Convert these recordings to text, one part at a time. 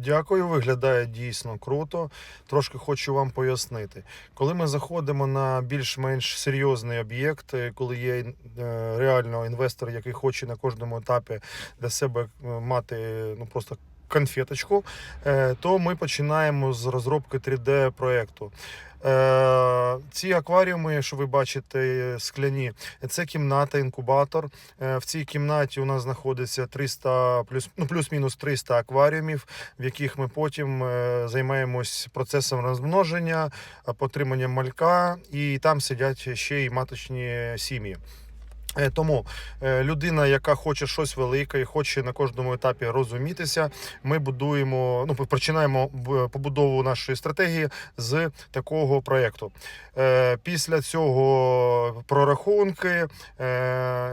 Дякую, виглядає дійсно круто. Трошки хочу вам пояснити. Коли ми заходимо на більш-менш серйозний об'єкт, е, коли є е, реально інвестор, який хоче на кожному етапі для себе е, мати ну просто конфеточку, е, то ми починаємо з розробки 3D проекту. Е, Ці акваріуми, що ви бачите, скляні, це кімната, інкубатор. Е, В цій кімнаті у нас знаходиться 300 плюс, ну, плюс-мінус 300 акваріумів, в яких ми потім займаємось процесом розмноження, потриманням малька, і там сидять ще й маточні сім'ї. Е, Тому е, людина, яка хоче щось велике і хоче на кожному етапі розумітися, ми будуємо, ну починаємо побудову нашої стратегії з такого проєкту. Е, Після цього прорахунки,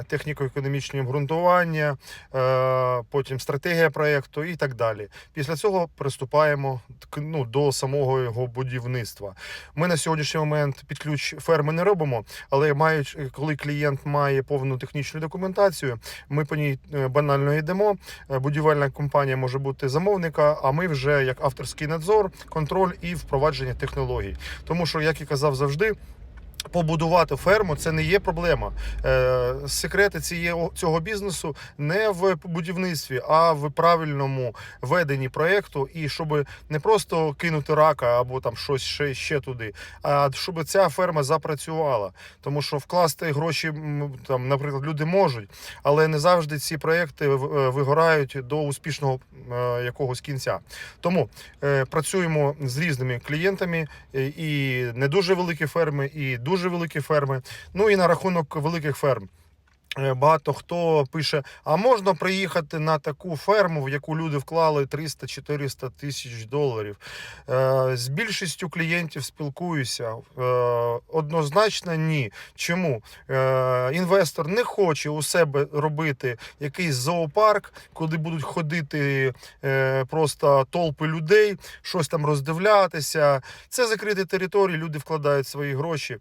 техніко-економічні обґрунтування, потім стратегія проєкту і так далі. Після цього приступаємо ну, до самого його будівництва. Ми на сьогоднішній момент під ключ ферми не робимо, але мають, коли клієнт має повну технічну документацію, ми по ній е, банально йдемо. Е, Будівельна компанія може бути замовника, а ми вже як авторський надзор, контроль і впровадження технологій. Тому що, як і казав завжди. Побудувати ферму це не є проблема. Е, секрети цієї, цього бізнесу не в будівництві, а в правильному веденні проєкту, і щоб не просто кинути рака або там щось ще, ще туди, а щоб ця ферма запрацювала. Тому що вкласти гроші там, наприклад, люди можуть, але не завжди ці проєкти в- е, вигорають до успішного е, якогось кінця. Тому працюємо з різними клієнтами і не дуже великі ферми, і дуже великі ферми. Ну і на рахунок великих ферм. Е, Багато хто пише: а можна приїхати на таку ферму, в яку люди вклали 300-400 тисяч доларів. Е, З більшістю клієнтів спілкуюся. Е, Однозначно ні. Чому? Інвестор не хоче у себе робити якийсь зоопарк, куди будуть ходити просто толпи людей, щось там роздивлятися. Це закриті території, люди вкладають свої гроші.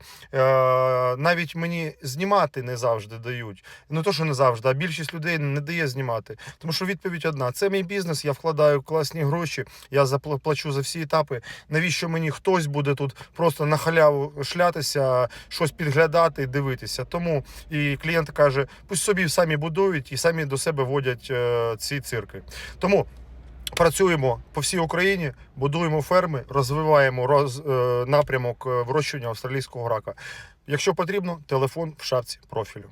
Навіть мені знімати не завжди дають. Ну то, що не завжди, а більшість людей не дає знімати. Тому що відповідь одна: це мій бізнес, я вкладаю класні гроші, я запла- плачу за всі етапи. Навіщо мені хтось буде тут просто на халяву шлятися, щось підглядати і дивитися? Тому і клієнт каже, пусть собі самі будують і самі до себе водять е, ці цирки. Тому. Працюємо по всій Україні, будуємо ферми, розвиваємо роз, е, напрямок е, вирощування австралійського рака. Якщо потрібно, телефон в шапці профілю.